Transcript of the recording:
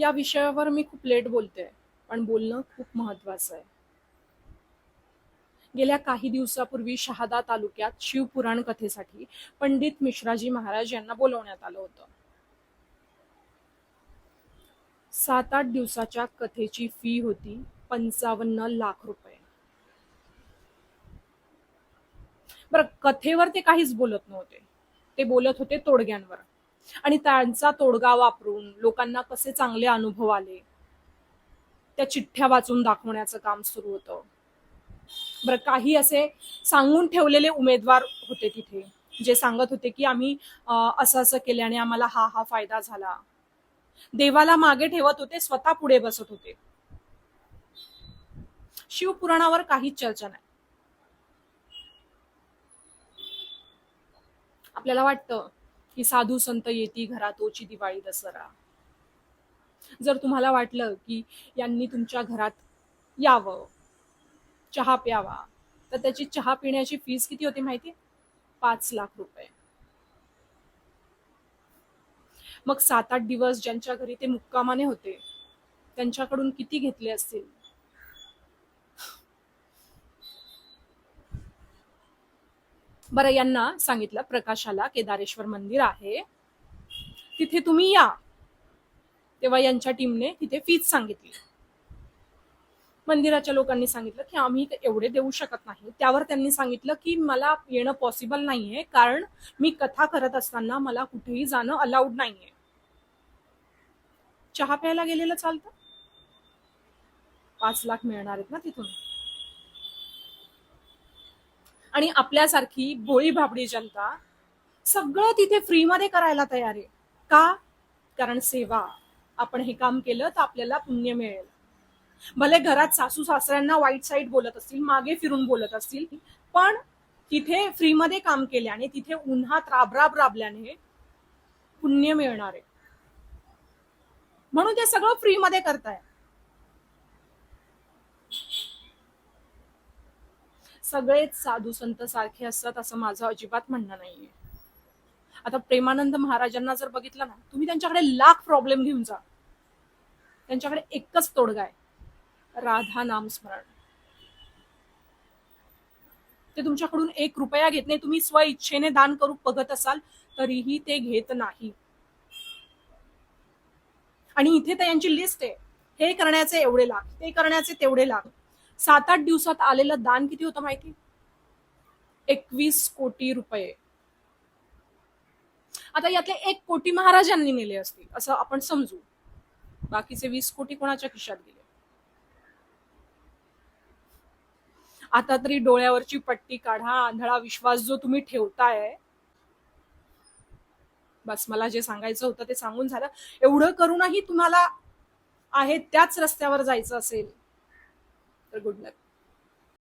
या विषयावर मी खूप लेट बोलते पण बोलणं खूप महत्वाचं आहे. गेल्या काही दिवसापूर्वी शहादा तालुक्यात शिवपुराण कथेसाठी पंडित मिश्राजी महाराज यांना बोलवण्यात आलं होतं. सात आठ दिवसाच्या कथेची फी होती पंचावन्न लाख रुपये. बरं कथेवर ते काहीच बोलत नव्हते. ते बोलत होते तोडग्यांवर. आणि त्यांचा तोडगा वापरून लोकांना कसे चांगले अनुभव आले त्या चिठ्ठ्या वाचून दाखवण्याचं काम सुरू होतं. बरं काही असे सांगून ठेवलेले उमेदवार होते तिथे जे सांगत होते की आम्ही असं असं केले आणि आम्हाला हा हा फायदा झाला. देवाला मागे ठेवत होते स्वतः पुढे बसत होते. शिवपुराणावर काहीच चर्चा नाही. आपल्याला वाटतं की साधू संत येती घरात ओची दिवाळी दसरा. जर तुम्हाला वाटलं की यांनी तुमच्या घरात यावं चहा प्यावा तर त्याची चहा पिण्याची फीस किती होती माहिती पाच लाख रुपये. मग सात आठ दिवस ज्यांच्या घरी ते मुक्कामाने होते त्यांच्याकडून किती घेतले असतील? बरं यांना सांगितलं प्रकाशाला केदारेश्वर मंदिर आहे. तिथे तुम्ही या. तेव्हा यांच्या टीमने तिथे फीज सांगितली. मंदिराच्या लोकांनी सांगितलं की आम्ही एवढे देऊ शकत नाही. त्यावर त्यांनी सांगितलं की मला येणं पॉसिबल नाहीये कारण मी कथा करत असताना मला कुठेही जाणं अलाउड नाहीये. चहा प्यायला गेलेलं चालतं? पाच लाख मिळणार आहेत ना तिथून? आणि आपल्यासारखी भोळी भाबडी जनता सगळं तिथे फ्रीमध्ये करायला तयार आहे. का? कारण सेवा. आपण हे काम केलं तर आपल्याला पुण्य मिळेल. भले घरात सासू सासऱ्यांना वाईट साईड बोलत असतील मागे फिरून बोलत असतील पण तिथे फ्रीमध्ये काम केल्याने तिथे उन्हात राबराब राबल्याने पुण्य मिळणार आहे. म्हणून ते सगळं फ्रीमध्ये करताय सगळेच साधू संत सारखे असतात असं माझं अजिबात म्हणणं नाहीये. आता प्रेमानंद महाराजांना जर बघितलं ना तुम्ही त्यांच्याकडे लाख प्रॉब्लेम घेऊन जा. त्यांच्याकडे एकच तोडगा आहे. राधा नाम स्मरण. ते तुमच्याकडून एक रुपया घेत नाही तुम्ही स्व इच्छेने दान करू बघत असाल तरीही ते घेत नाही. आणि इथे तर यांची लिस्ट आहे. हे करण्याचे एवढे लाख ते करण्याचे तेवढे लाख. सात आठ दिवसात आलेलं दान किती होतं माहिती? एकवीस कोटी रुपये. आता यातले एक कोटी महाराजांनी नेले असतील असं आपण समजू. बाकीचे वीस कोटी कोणाच्या खिशात गेले? आता तरी डोळ्यावरची पट्टी काढा आंधळा विश्वास जो तुम्ही ठेवताय. बस मला जे सांगायचं होतं ते सांगून झालं. एवढं करूनही तुम्हाला आहे त्याच रस्त्यावर जायचं असेल. तर गुड लक